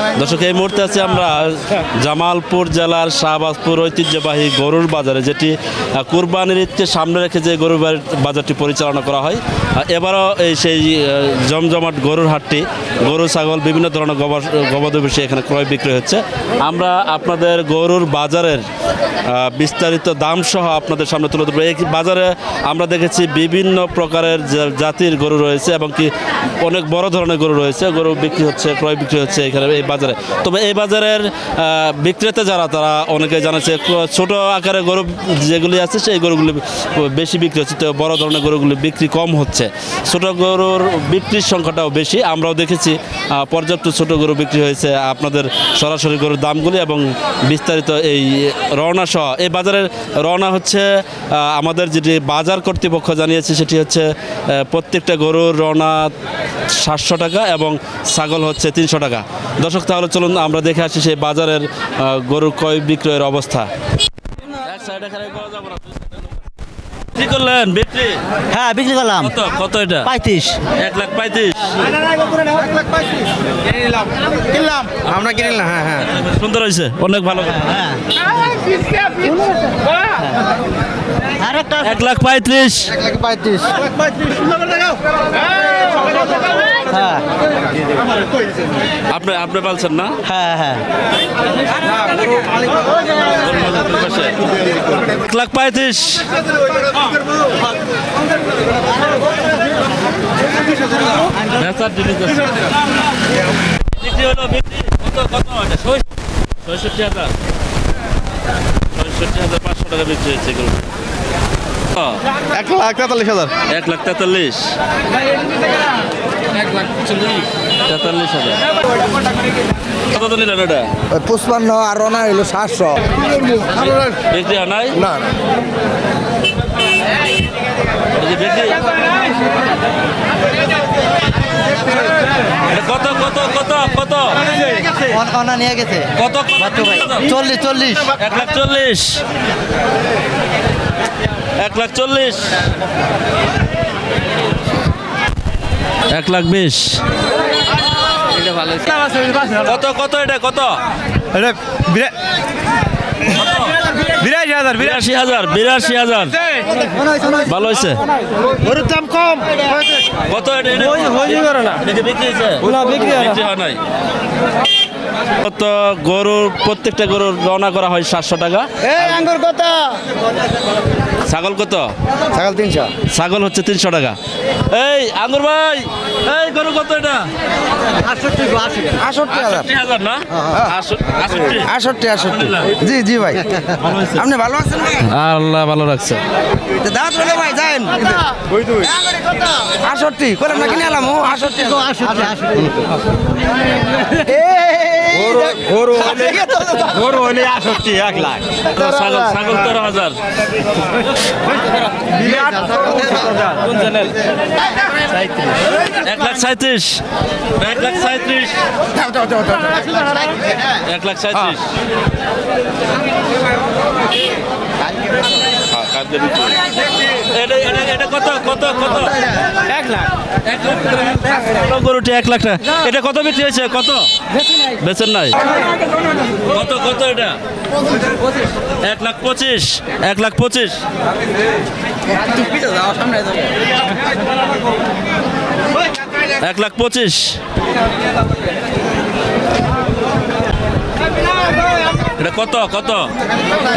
Yeah. দর্শক, এই মুহূর্তে আছি আমরা জামালপুর জেলার শাহবাজপুর ঐতিহ্যবাহী গরুর বাজারে, যেটি কুরবানির ঈদকে সামনে রেখে যে গরুর বাজারটি পরিচালনা করা হয়। এবারও এই সেই জমজমাট গরুর হাটটি, গরু, ছাগল, বিভিন্ন ধরনের গবাদ- পশু এখানে ক্রয় বিক্রয় হচ্ছে। আমরা আপনাদের গরুর বাজারের বিস্তারিত দাম সহ আপনাদের সামনে তুলে ধরবো। এই বাজারে আমরা দেখেছি বিভিন্ন প্রকারের জাতির গরু রয়েছে এবং কি অনেক বড় ধরনের গরু রয়েছে। গরু বিক্রি হচ্ছে, ক্রয় বিক্রি হচ্ছে এখানে, এই বাজারে। তবে এই বাজারের বিক্রেতা যারা, তারা অনেকে জানাচ্ছে ছোট আকারের গরু যেগুলি আছে, সেই গরুগুলি বেশি বিক্রি হচ্ছে। তো বড় ধরনের গরুগুলি বিক্রি কম হচ্ছে। ছোট গরুর বিক্রির সংখ্যাটাও বেশি। আমরাও দেখেছি পর্যাপ্ত ছোট গরু বিক্রি হয়েছে। আপনাদের সরাসরি গরুর দামগুলি এবং বিস্তারিত এই রওনা সহ। এই বাজারের রওনা হচ্ছে আমাদের যেটি বাজার কর্তৃপক্ষ জানিয়েছে, সেটি হচ্ছে প্রত্যেকটা গরুর রওনা সাতশো টাকা এবং ছাগল হচ্ছে তিনশো টাকা। দর্শক তাহলে চলুন আমরা দেখে আসি সেই বাজারের গরুর ক্রয় বিক্রয়ের অবস্থা। কি করলেন? বিক্রি? হ্যাঁ বিক্রি করলাম। কত? কত এটা? পঁয়ত্রিশ। এক লাখ পঁয়ত্রিশ। কিনলাম আমরা কিনলাম হ্যাঁ হ্যাঁ। সুন্দর হয়েছে অনেক ভালো। হ্যাঁ। এক লাখ পঁয়ত্রিশ। এক লাখ পঁয়ত্রিশ। হ্যাঁ। আপনি আপনি বলছেন না? হ্যাঁ হ্যাঁ। এক লাখ পঁয়ত্রিশ। বেচার জিনিস আছে। বিক্রি হলো বিক্রি। কত কত? ছয়ষট্টি হাজার। ছয়ষট্টি হাজার পাঁচশো টাকা বিক্রি হয়েছে এগুলো এক লাখ তেতাল্লিশ হাজার। এক লাখ তেতাল্লিশ। তেতাল্লিশ হাজার। কত নিলেন ওটা? পুষ্পান্ন আর রনা হইল সাতশো। বিক্রি হয় নাই? না। বিক্রি কত কত কত কত? অনা নিয়ে গেছে। কত কত? চল্লিশ চল্লিশ। এক লাখ চল্লিশ। এক লাখ চল্লিশ। এক লাখ বিশ। কত কত এটা কত? বিরাশি হাজার বিরাশি হাজার বিরাশি হাজার। ভালো হয়েছে। গরুর দাম কম। কত বিক্রি হয় নাই। কত গরুর প্রত্যেকটা গরুর রওনা করা হয় সাতশো টাকা। আঙ্গুর কত? ছাগল কত? ছাগল তিনশো। ছাগল হচ্ছে তিনশো টাকা। এই আঙ্গুর ভাই এই গরু কত এটা? আটষট্টি হাজার। না? আশ- আষট্টি। আটষট্টি আটষট্টি। জি জি ভাই। আপনি ভালো আছেন আল্লাহ ভালো রাখছে। দাঁত হলে ভাই যান আটষট্টি করে না কিনে এলাম। ও আটষট্টি। গরু গরু হলে আটষট্টি এক লাখ। ছাগল ছাগল তেরো হাজার। এক লাখ সাঁত্রিশ এক লাখ সাঁত্রিশ এক লাখ সাঁত্রিশ হ্যাঁ। এটা কত কত কত এক গরুটি এক লাখ এটা কত বিক্রি কত? বেচেন নাই। কত কত এটা? এক লাখ পঁচিশ। এক লাখ পঁচিশ। এক লাখ পঁচিশ। এটা কত কত?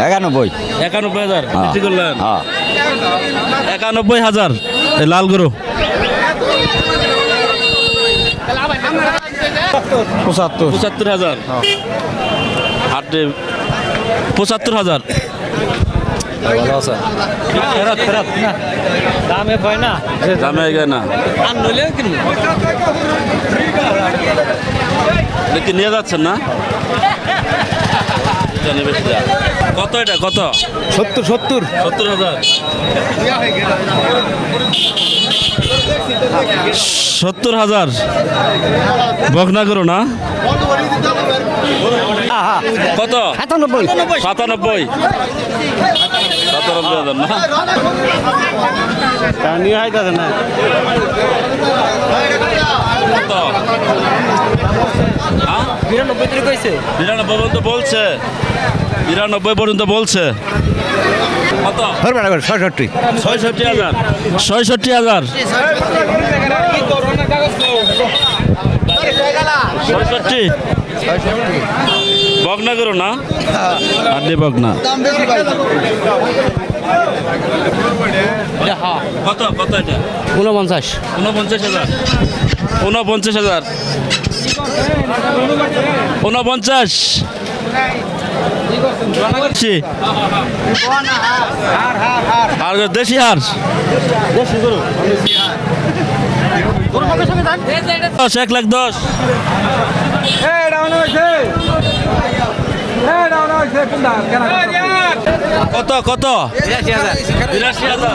একানব্বই। একানব্বই হাজার বিক্রি করলেন? হ্যাঁ। একানব্বই হাজার লাল গরু। পঁচাত্তর। পঁচাত্তর হাজার। হাটে পঁচাত্তর হাজার। ভালো আছে। দামে কয় না? দামে না? দেখি নিয়ে যাচ্ছেন না? কত এটা? কত? সত্তর সত্তর। সত্তর হাজার। সত্তর হাজার। বকনা করো না? কত? সাতানব্বই। সাতানব্বই। সাতানব্বই হাজার না? নিয়ে হয় না। কত? বিরানব্বই তৈরি কইছে বিরানব্বই পর্যন্ত বলছে। বিরানব্বই পর্যন্ত বলছে। কত? ছয়ষট্টি। ছয়ষট্টি হাজার। ছয়ষট্টি হাজার। ছয়ষট্টি? বগনা করো না। আড্ডি বগনা কত? কত এটা? ঊনপঞ্চাশ। ঊনপঞ্চাশ হাজার। ঊনপঞ্চাশ হাজার। ঊনপঞ্চাশ। ছি। আর দেশি হার। দশ, এক লাখ দশ। কত কত? বিরাশি হাজার।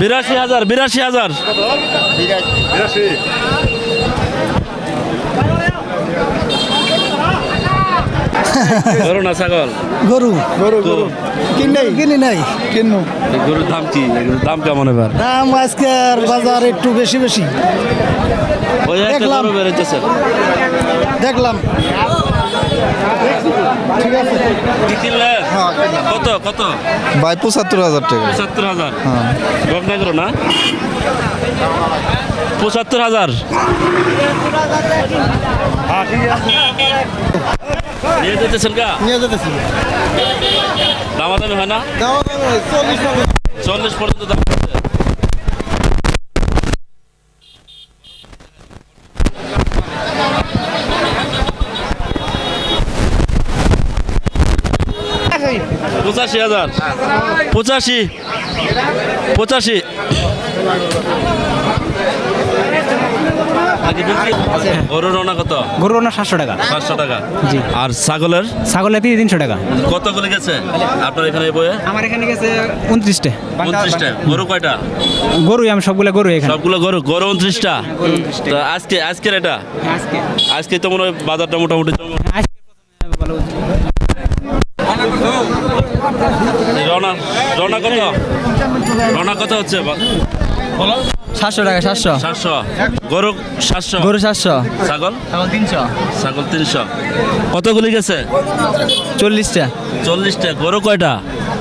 বিরাশি হাজার বিরাশি হাজার। গরু না ছাগল। গরু। গরু গরু। কিনে কিনি নাই। এই গরুর দাম কি? এগুলোর দাম কেমন এবার? দাম আজকের বাজার একটু বেশি বেশি। দেখলাম। দেখলাম। ঠিক আছে কত কত? ভাই পঁচাত্তর হাজার টাকা। পঁচাত্তর হাজার? করো না। পঁচাত্তর হাজার? নিয়ে যেতেছেন কা? নিয়ে যেতেছি। দামাদামি হয় না? চল্লিশ চল্লিশ পর্যন্ত দাম হচ্ছে। পঁচাশি হাজার। পঁচাশি। পঁচাশি। গরুর কত? গরুর সাতশো টাকা। টাকা। জি। আর ছাগলের? ছাগলের তিন তিনশো টাকা। কত করে গেছে? আপনার এখানে বইয়ে? আমার এখানে গেছে উনত্রিশটা। উনত্রিশটা। গরু কয়টা? গরু আমি সবগুলো গরু এখানে। সবগুলো গরু। গরু উনত্রিশটা। আজকে আজকের এটা? আজকে। আজকে তো মনে হয় বাজারটা মোটামুটি আজকে রওনা রওনা কত? রনা কত হচ্ছে? বলো। সাতশো টাকা সাতশো। সাতশো। গরু সাতশো? গরু সাতশো। ছাগল? ছাগল তিনশো। ছাগল তিনশো। কতগুলি গেছে? চল্লিশটা। চল্লিশটা। গরু কয়টা?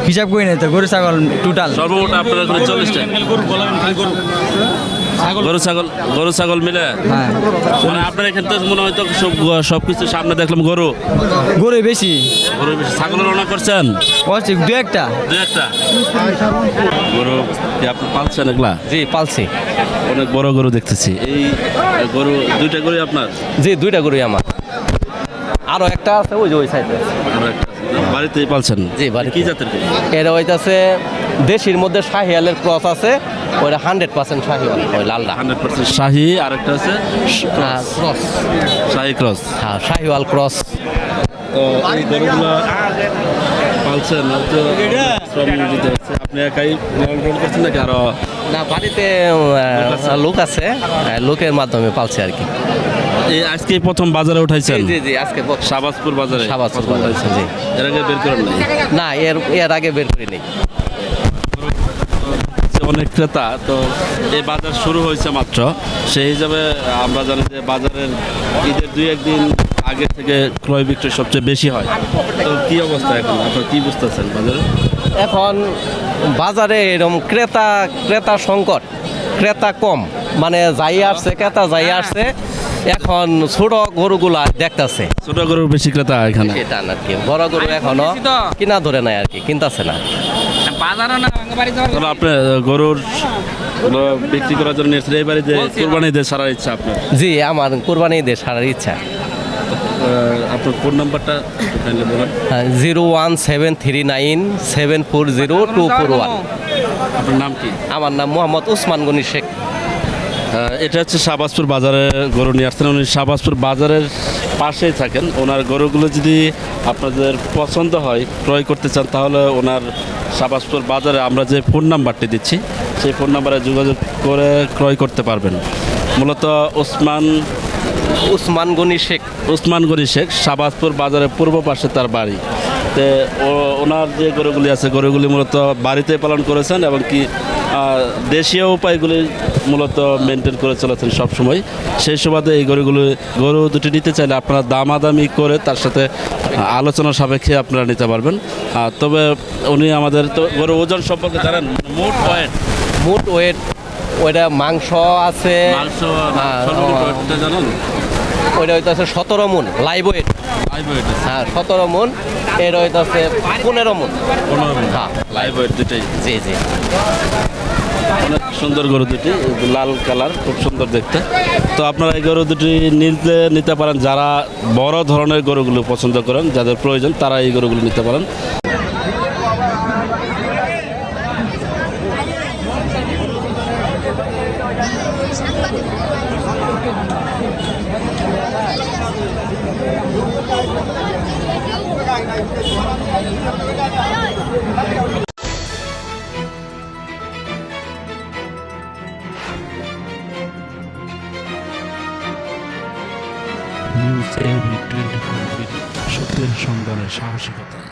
হিসাব করি নাই তো গরু ছাগল টোটাল সর্বমোট আপনার চল্লিশটা। গরু ছাগল গরু ছাগল মিলে? হ্যাঁ। মানে আপনার এখানে তো মনে হয় তো সব সব কিছু সামনে দেখলাম গরু। গরু বেশি। গরু বেশি। ছাগলের রওনা করছেন? অবশ্যই দু একটা। দু একটা? গরু কি আপনি পালছেন এগুলা? জি পালছি। অনেক বড় গরু দেখতেছি। এই গরু দুইটা গরু আপনার? জি দুইটা গরুই আমার। আরও একটা আছে ওই যে ওই সাইডে আরও একটা বাড়িতেই পালছেন? জি, বাড়ি কি জাতের গরু? এর হইতাছে দেশির মধ্যে শাহিয়ালের ক্রস আছে। ওইটা হান্ড্রেড পার্সেন্ট শাহিওয়াল ওই লালটা। হান্ড্রেড পার্সেন্ট শাহি আর একটা আছে ক্রস। শাহি ক্রস। হ্যাঁ শাহিওয়াল ক্রস। তো এই গরুগুলো পালছেন তো শ্রম দিতে হচ্ছে। আপনি একাই লালন করছেন নাকি আরও না বাড়িতে লোক আছে? হ্যাঁ, লোকের মাধ্যমে পালছে আর কি। এই আজকে প্রথম বাজারে উঠাইছেন? জি জি আজকে শাহবাজপুর বাজারে শাহবাজপুর বাজারে, জি। এর আগে বের করেন না এর এর আগে বের করি নেই অনেক ক্রেতা তো এই বাজার শুরু হয়েছে মাত্র। সেই হিসাবে আমরা জানি যে বাজারের ঈদের দুই একদিন আগে থেকে ক্রয় বিক্রয় সবচেয়ে বেশি হয়। তো কি অবস্থা এখন? আপনার কি বুঝতেছেন বাজারে? এখন বাজারে এরকম ক্রেতা ক্রেতা সংকট ক্রেতা কম। মানে যাই আসছে ক্রেতা যাই আসছে এখন ছোট গরুগুলা দেখতাছে। ছোট গরুর বেশি ক্রেতা এখানে। বড় গরু এখনও কিনা ধরে নাই আর কি কিনতেছে না। তাহলে গরুর বিক্রি করার জন্য নিয়েছেন এই বাড়িতে কোরবানি সারার ইচ্ছা আপনার? জি আমার কোরবানি সারার ইচ্ছা। আপনার ফোন নাম্বারটা বলেন। Zero one seven three nine seven four zero two four one. আপনার নাম কি? আমার নাম মোহাম্মদ উসমান গনি শেখ। এটা হচ্ছে শাহবাজপুর বাজারে গরু নিয়ে আসছেন। উনি শাহবাজপুর বাজারের পাশেই থাকেন ওনার গরুগুলো যদি আপনাদের পছন্দ হয় ক্রয় করতে চান তাহলে ওনার সাবাসপুর বাজারে আমরা যে ফোন নাম্বারটি দিচ্ছি সেই ফোন নাম্বারে যোগাযোগ করে ক্রয় করতে পারবেন। মূলত ওসমান উসমান গনি শেখ। ওসমান গনি শেখ সাবাসপুর বাজারের পূর্ব পাশে তার বাড়ি। তে ওনার যে গরুগুলি আছে গরুগুলি মূলত বাড়িতে পালন করেছেন এবং কি দেশীয় উপায়গুলি মূলত মেনটেন করে চলেছেন সবসময়। সেই সুবাদে এই গরুগুলি গরু দুটি নিতে চাইলে আপনারা দামাদামি করে তার সাথে আলোচনা সাপেক্ষে আপনারা নিতে পারবেন। তবে উনি আমাদের তো গরু ওজন সম্পর্কে জানেন? মোট ওয়েট মুট ওয়েট ওইটা মাংস আছে। মাংস জানেন? ওইটা হইতেছে সতেরো মন লাইভ ওয়েট হ্যাঁ সতেরো মন এর হইতেছে পনেরো মন। পনেরো হ্যাঁ। লাইভ ওয়েট দুটাই জি জি। অনেক সুন্দর গরু দুটি লাল কালার খুব সুন্দর দেখতে। তো আপনারা এই গরু দুটি নিতে নিতে পারেন। যারা বড় ধরনের গরুগুলো পছন্দ করেন যাদের প্রয়োজন তারা এই গরুগুলো নিতে পারেন। নিউজ এভি টোয়েন্টি ফোর সত্যের সন্ধানের সাহসিকতা।